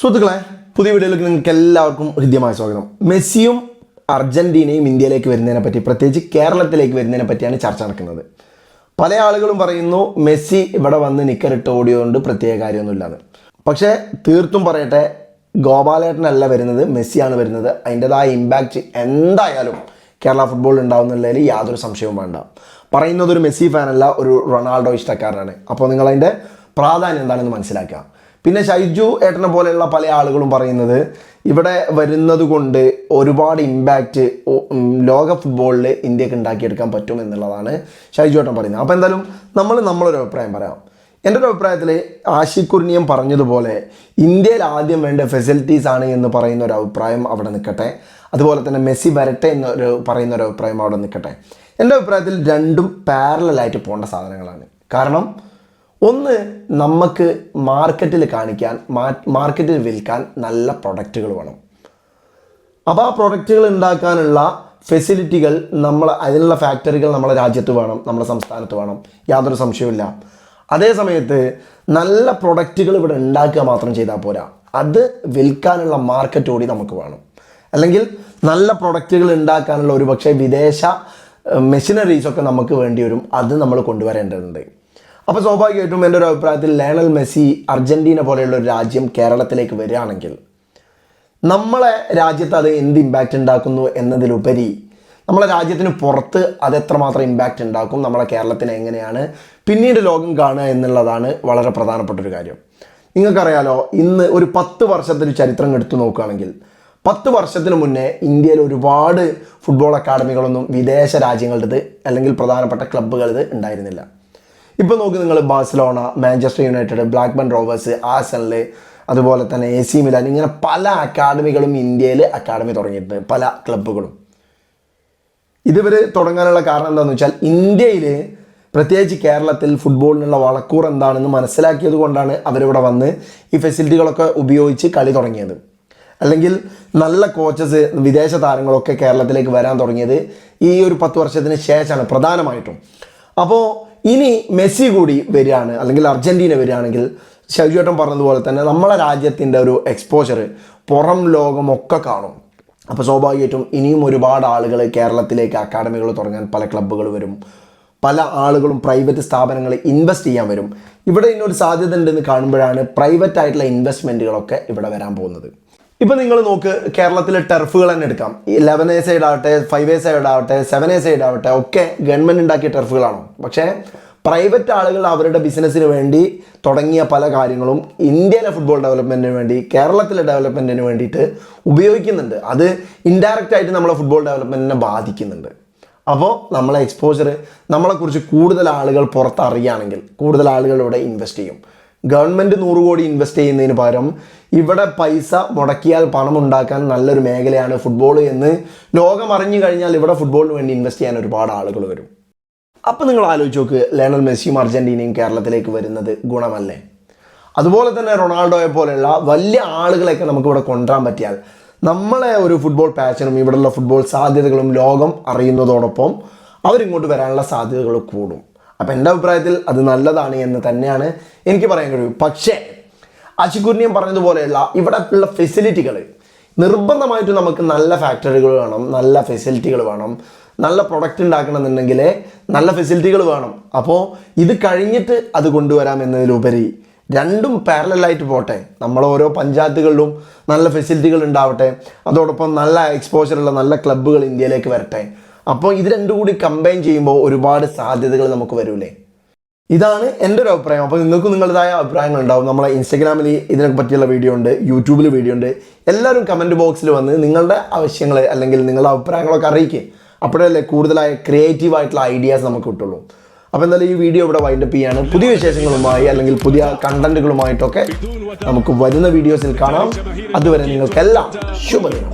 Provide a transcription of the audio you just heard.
സുഹൃത്തുക്കളെ പുതിയ വീഡിയോയിലേക്ക് നിങ്ങൾക്ക് എല്ലാവർക്കും ഹൃദ്യമായ സ്വാഗതം. മെസ്സിയും അർജന്റീനയും ഇന്ത്യയിലേക്ക് വരുന്നതിനെ പറ്റി പ്രത്യേകിച്ച് കേരളത്തിലേക്ക് വരുന്നതിനെ പറ്റിയാണ് ചർച്ച നടക്കുന്നത്. പല ആളുകളും പറയുന്നു മെസ്സി ഇവിടെ വന്ന് നിക്കറിട്ട് ഓടിയതുകൊണ്ട് പ്രത്യേക കാര്യമൊന്നുമില്ലാന്ന്. പക്ഷേ തീർത്തും പറയട്ടെ ഗോപാലേട്ടനല്ല വരുന്നത് മെസ്സിയാണ് വരുന്നത്. അതിന്റെതായ ഇമ്പാക്റ്റ് എന്തായാലും കേരള ഫുട്ബോളിൽ ഉണ്ടാവുന്നുള്ളതിൽ യാതൊരു സംശയവും വേണ്ട. പറയുന്നത് ഒരു മെസ്സി ഫാനല്ല ഒരു റൊണാൾഡോ ഇഷ്ടക്കാരനാണ്. അപ്പോൾ നിങ്ങൾ അതിന്റെ പ്രാധാന്യം എന്താണെന്ന് മനസ്സിലാക്കുക. പിന്നെ ഷൈജു ഏട്ടനെ പോലെയുള്ള പല ആളുകളും പറയുന്നത് ഇവിടെ വരുന്നത് കൊണ്ട് ഒരുപാട് ഇമ്പാക്റ്റ് ലോക ഫുട്ബോളിൽ ഇന്ത്യയ്ക്ക് ഉണ്ടാക്കിയെടുക്കാൻ പറ്റും എന്നുള്ളതാണ് ഷൈജു ഏട്ടൻ പറയുന്നത്. അപ്പോൾ എന്തായാലും നമ്മൾ നമ്മളൊരു അഭിപ്രായം പറയാം. എന്റെ ഒരു അഭിപ്രായത്തിൽ ആശിക്കുർണിയം പറഞ്ഞതുപോലെ ഇന്ത്യയിൽ ആദ്യം വേണ്ട ഫെസിലിറ്റീസ് ആണ് എന്ന് പറയുന്ന ഒരു അഭിപ്രായം അവിടെ നിൽക്കട്ടെ. അതുപോലെ തന്നെ മെസ്സി വരട്ടെ എന്നൊരു പറയുന്ന ഒരു അഭിപ്രായം അവിടെ നിൽക്കട്ടെ. എന്റെ അഭിപ്രായത്തിൽ രണ്ടും പാരലായിട്ട് പോകേണ്ട സാധനങ്ങളാണ്. കാരണം ഒന്ന് നമുക്ക് മാർക്കറ്റിൽ കാണിക്കാൻ മാർക്കറ്റിൽ വിൽക്കാൻ നല്ല പ്രൊഡക്റ്റുകൾ വേണം. അപ്പോൾ ആ പ്രൊഡക്റ്റുകൾ ഉണ്ടാക്കാനുള്ള ഫെസിലിറ്റികൾ നമ്മൾ അതിനുള്ള ഫാക്ടറികൾ നമ്മുടെ രാജ്യത്ത് വേണം നമ്മുടെ സംസ്ഥാനത്ത് വേണം. യാതൊരു സംശയവുമില്ല. അതേ സമയത്ത് നല്ല പ്രൊഡക്റ്റുകൾ ഇവിടെ ഉണ്ടാക്കുക മാത്രം ചെയ്താൽ പോരാ. അത് വിൽക്കാനുള്ള മാർക്കറ്റ് കൂടി നമുക്ക് വേണം. അല്ലെങ്കിൽ നല്ല പ്രൊഡക്റ്റുകൾ ഉണ്ടാക്കാനുള്ള ഒരു പക്ഷേ വിദേശ മെഷീനറീസ് ഒക്കെ നമുക്ക് വേണ്ടി വരും. അത് നമ്മൾ കൊണ്ടുവരേണ്ടതുണ്ട്. അപ്പോൾ സ്വാഭാവികമായിട്ടും എന്റെ ഒരു അഭിപ്രായത്തിൽ ലയണൽ മെസ്സി അർജന്റീന പോലെയുള്ള ഒരു രാജ്യം കേരളത്തിലേക്ക് വരികയാണെങ്കിൽ നമ്മളെ രാജ്യത്ത് അത് എന്ത് ഇമ്പാക്റ്റ് ഉണ്ടാക്കുന്നു എന്നതിലുപരി നമ്മളെ രാജ്യത്തിന് പുറത്ത് അത് എത്രമാത്രം ഇമ്പാക്റ്റ് ഉണ്ടാക്കും നമ്മളെ കേരളത്തിന് എങ്ങനെയാണ് പിന്നീട് ലോകം കാണുക എന്നുള്ളതാണ് വളരെ പ്രധാനപ്പെട്ട ഒരു കാര്യം. നിങ്ങൾക്കറിയാലോ ഇന്ന് ഒരു പത്ത് വർഷത്തിൽ ചരിത്രം എടുത്തു നോക്കുകയാണെങ്കിൽ പത്ത് വർഷത്തിന് മുന്നേ ഇന്ത്യയിൽ ഒരുപാട് ഫുട്ബോൾ അക്കാഡമികളൊന്നും വിദേശ രാജ്യങ്ങളുടേത് അല്ലെങ്കിൽ പ്രധാനപ്പെട്ട ക്ലബ്ബുകളത് ഉണ്ടായിരുന്നില്ല. ഇപ്പോൾ നോക്ക് നിങ്ങൾ Barcelona Manchester United Blackburn Rovers ആസണിൽ അതുപോലെ തന്നെ എ സി മിലാൻ ഇങ്ങനെ പല അക്കാഡമികളും ഇന്ത്യയിൽ അക്കാഡമി തുടങ്ങിയിട്ടുണ്ട് പല ക്ലബ്ബുകളും. ഇതുവരെ തുടങ്ങാനുള്ള കാരണം എന്താണെന്ന് വെച്ചാൽ ഇന്ത്യയിൽ പ്രത്യേകിച്ച് കേരളത്തിൽ ഫുട്ബോളിനുള്ള വളക്കൂർ എന്താണെന്ന് മനസ്സിലാക്കിയത് കൊണ്ടാണ് അവരിവിടെ വന്ന് ഈ ഫെസിലിറ്റികളൊക്കെ ഉപയോഗിച്ച് കളി തുടങ്ങിയത്. അല്ലെങ്കിൽ നല്ല കോച്ചസ് വിദേശ താരങ്ങളൊക്കെ കേരളത്തിലേക്ക് വരാൻ തുടങ്ങിയത് ഈ ഒരു പത്ത് വർഷത്തിന് ശേഷമാണ് പ്രധാനമായിട്ടും. അപ്പോൾ ഇനി മെസ്സി കൂടി വരികയാണ് അല്ലെങ്കിൽ അർജന്റീന വരികയാണെങ്കിൽ ഷൗജേട്ടൻ പറഞ്ഞതുപോലെ തന്നെ നമ്മളെ രാജ്യത്തിന്റെ ഒരു എക്സ്പോഷർ പുറം ലോകമൊക്കെ കാണും. അപ്പോൾ സ്വാഭാവികമായിട്ടും ഇനിയും ഒരുപാട് ആളുകൾ കേരളത്തിലേക്ക് അക്കാഡമികൾ തുടങ്ങാൻ പല ക്ലബ്ബുകൾ വരും. പല ആളുകളും പ്രൈവറ്റ് സ്ഥാപനങ്ങൾ ഇൻവെസ്റ്റ് ചെയ്യാൻ വരും. ഇവിടെ ഇന്നൊരു സാധ്യത ഉണ്ടെന്ന് കാണുമ്പോഴാണ് പ്രൈവറ്റ് ആയിട്ടുള്ള ഇൻവെസ്റ്റ്മെന്റുകളൊക്കെ ഇവിടെ വരാൻ പോകുന്നത്. ഇപ്പം നിങ്ങൾ നോക്ക് കേരളത്തിലെ ടെർഫുകൾ തന്നെ എടുക്കാം. ലെവൻ എ സൈഡ് ആവട്ടെ ഫൈവ് എ സൈഡ് ആവട്ടെ സെവൻ എ സൈഡ് ആവട്ടെ ഒക്കെ ഗവൺമെന്റ് ഉണ്ടാക്കിയ ടെർഫുകളാണോ പക്ഷേ പ്രൈവറ്റ് ആളുകൾ അവരുടെ ബിസിനസ്സിന് വേണ്ടി തുടങ്ങിയ പല കാര്യങ്ങളും ഇന്ത്യയിലെ ഫുട്ബോൾ ഡെവലപ്മെന്റിന് വേണ്ടി കേരളത്തിലെ ഡെവലപ്മെന്റിന് വേണ്ടിയിട്ട് ഉപയോഗിക്കുന്നുണ്ട്. അത് ഇൻഡയറക്റ്റ് ആയിട്ട് നമ്മളെ ഫുട്ബോൾ ഡെവലപ്മെന്റിനെ ബാധിക്കുന്നുണ്ട്. അപ്പോൾ നമ്മളെ എക്സ്പോജർ നമ്മളെക്കുറിച്ച് കൂടുതൽ ആളുകൾ പുറത്തറിയുകയാണെങ്കിൽ കൂടുതൽ ആളുകൾ ഇവിടെ ഇൻവെസ്റ്റ് ചെയ്യും. ഗവൺമെന്റ് നൂറ് കോടി ഇൻവെസ്റ്റ് ചെയ്യുന്നതിന് പകരം ഇവിടെ പൈസ മുടക്കിയാൽ പണം ഉണ്ടാക്കാൻ നല്ലൊരു മേഖലയാണ് ഫുട്ബോൾ എന്ന് ലോകം അറിഞ്ഞു കഴിഞ്ഞാൽ ഇവിടെ ഫുട്ബോളിന് വേണ്ടി ഇൻവെസ്റ്റ് ചെയ്യാൻ ഒരുപാട് ആളുകൾ വരും. അപ്പം നിങ്ങൾ ആലോചിച്ച് നോക്ക് ലയണൽ മെസ്സിയും അർജന്റീനയും കേരളത്തിലേക്ക് വരുന്നത് ഗുണമല്ലേ? അതുപോലെ തന്നെ റൊണാൾഡോയെ പോലെയുള്ള വലിയ ആളുകളെയൊക്കെ നമുക്ക് ഇവിടെ കൊണ്ടുവരാൻ പറ്റിയാൽ നമ്മളെ ഒരു ഫുട്ബോൾ പാഷനും ഇവിടെയുള്ള ഫുട്ബോൾ സാധ്യതകളും ലോകം അറിയുന്നതോടൊപ്പം അവരിങ്ങോട്ട് വരാനുള്ള സാധ്യതകൾ കൂടും. അപ്പം എന്റെ അഭിപ്രായത്തിൽ അത് നല്ലതാണ് എന്ന് തന്നെയാണ് എനിക്ക് പറയാൻ കഴിയും. പക്ഷേ അശുകുര്ണിയം പറഞ്ഞതുപോലെയുള്ള ഇവിടെ ഉള്ള ഫെസിലിറ്റികൾ നിർബന്ധമായിട്ടും നമുക്ക് നല്ല ഫാക്ടറികൾ വേണം നല്ല ഫെസിലിറ്റികൾ വേണം നല്ല പ്രൊഡക്റ്റ് ഉണ്ടാക്കണമെന്നുണ്ടെങ്കിൽ നല്ല ഫെസിലിറ്റികൾ വേണം. അപ്പോൾ ഇത് കഴിഞ്ഞിട്ട് അത് കൊണ്ടുവരാം എന്നതിലുപരി രണ്ടും പാരലായിട്ട് പോട്ടെ. നമ്മൾ ഓരോ പഞ്ചായത്തുകളിലും നല്ല ഫെസിലിറ്റികൾ ഉണ്ടാവട്ടെ. അതോടൊപ്പം നല്ല എക്സ്പോഷറുള്ള നല്ല ക്ലബ്ബുകൾ ഇന്ത്യയിലേക്ക് വരട്ടെ. അപ്പോൾ ഇത് രണ്ടും കൂടി കമ്പൈൻ ചെയ്യുമ്പോൾ ഒരുപാട് സാധ്യതകൾ നമുക്ക് വരൂലേ? ഇതാണ് എന്റെ ഒരു അഭിപ്രായം. അപ്പോൾ നിങ്ങൾക്ക് നിങ്ങളുടേതായ അഭിപ്രായങ്ങൾ ഉണ്ടാവും. നമ്മളെ ഇൻസ്റ്റഗ്രാമിൽ ഇതിനെ പറ്റിയുള്ള വീഡിയോ ഉണ്ട് യൂട്യൂബിൽ വീഡിയോ ഉണ്ട്. എല്ലാവരും കമന്റ് ബോക്സിൽ വന്ന് നിങ്ങളുടെ ആവശ്യങ്ങൾ അല്ലെങ്കിൽ നിങ്ങളുടെ അഭിപ്രായങ്ങളൊക്കെ അറിയിക്കുക അപ്പോഴല്ലേ കൂടുതലായ ക്രിയേറ്റീവ് ആയിട്ടുള്ള ഐഡിയാസ് നമുക്ക് കിട്ടുള്ളൂ. അപ്പോൾ എന്തായാലും ഈ വീഡിയോ ഇവിടെ വൈൻഡപ്പ് ചെയ്യാണ്. പുതിയ വിശേഷങ്ങളുമായി അല്ലെങ്കിൽ പുതിയ കണ്ടന്റുകളുമായിട്ടൊക്കെ നമുക്ക് വരുന്ന വീഡിയോസിൽ കാണാം. അതുവരെ നിങ്ങൾക്കെല്ലാം ശുഭദിനം.